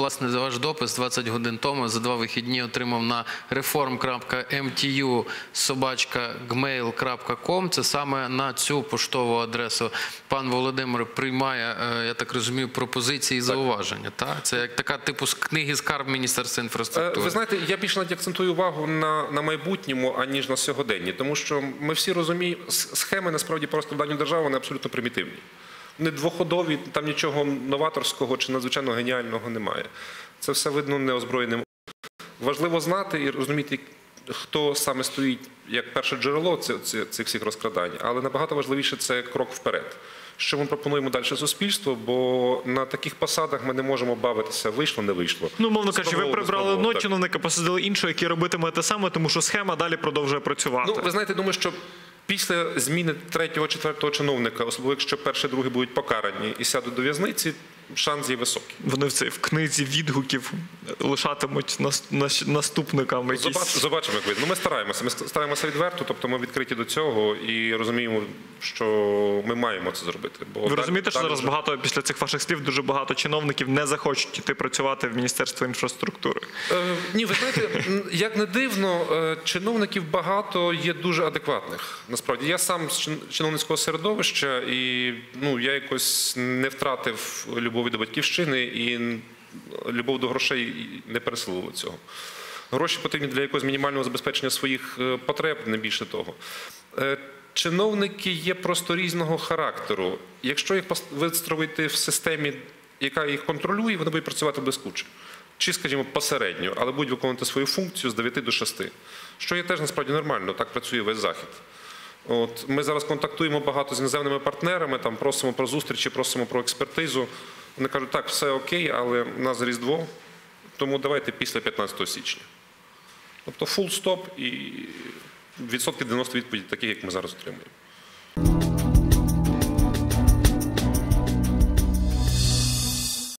власне, за ваш допис 20 годин тому за два вихідні отримав на reform.mtu собачка Це саме на цю поштову адресу пан Володимир приймає, е, я так розумію, пропозиції і зауваження. Так? Це як така типу книги скарб Міністерства Е, інфраструктури. Ви знаєте, я більше навіть акцентую увагу на, на майбутньому, аніж на сьогоденні, тому що ми всі розуміємо, схеми насправді просто в даній державі вони абсолютно примітивні. Вони двоходові, там нічого новаторського чи надзвичайно геніального немає. Це все видно неозброєним. Важливо знати і розуміти, хто саме стоїть як перше джерело цих всіх розкрадань, але набагато важливіше це крок вперед. Що ми пропонуємо далі суспільству, бо на таких посадах ми не можемо бавитися, вийшло, не вийшло. Ну, мовно кажучи, ви прибрали одного чиновника, посадили іншого, який робитиме те саме, тому що схема далі продовжує працювати. Ну, ви знаєте, думаю, що після зміни третього, четвертого чиновника, особливо якщо перший, другий будуть покарані і сядуть до в'язниці, шанс є високий. Вони в цій в книзі відгуків лишатимуть нас, нас- наступникам якісь. Побач, побачимо, як вийде. Ну, ми стараємося. Ми стараємося відверто, тобто ми відкриті до цього і розуміємо, що ми маємо це зробити. Бо Ви розумієте, що зараз вже- багато після цих ваших слів дуже багато чиновників не захочуть іти працювати в Міністерство інфраструктури. Е, ні, ви знаєте, як не дивно, е, чиновників багато є дуже адекватних. Насправді, я сам з чиновницького середовища, і ну я якось не втратив любові до батьківщини і любов до грошей не переслило цього. Гроші потрібні для якогось мінімального забезпечення своїх е, потреб, не більше того. Е, Чиновники є просто різного характеру. Якщо їх вистроїти в системі, яка їх контролює, вони будуть працювати блискуче. Чи, скажімо, посередньо, але будуть виконувати свою функцію з 9 до 6. Що є теж насправді нормально, так працює весь захід. От ми зараз контактуємо багато з іноземними партнерами, там просимо про зустрічі, просимо про експертизу. Вони кажуть, так, все окей, але в нас Різдво, тому давайте після 15 січня. Тобто фул стоп і відсотки 90 відповідей таких, як ми зараз отримуємо.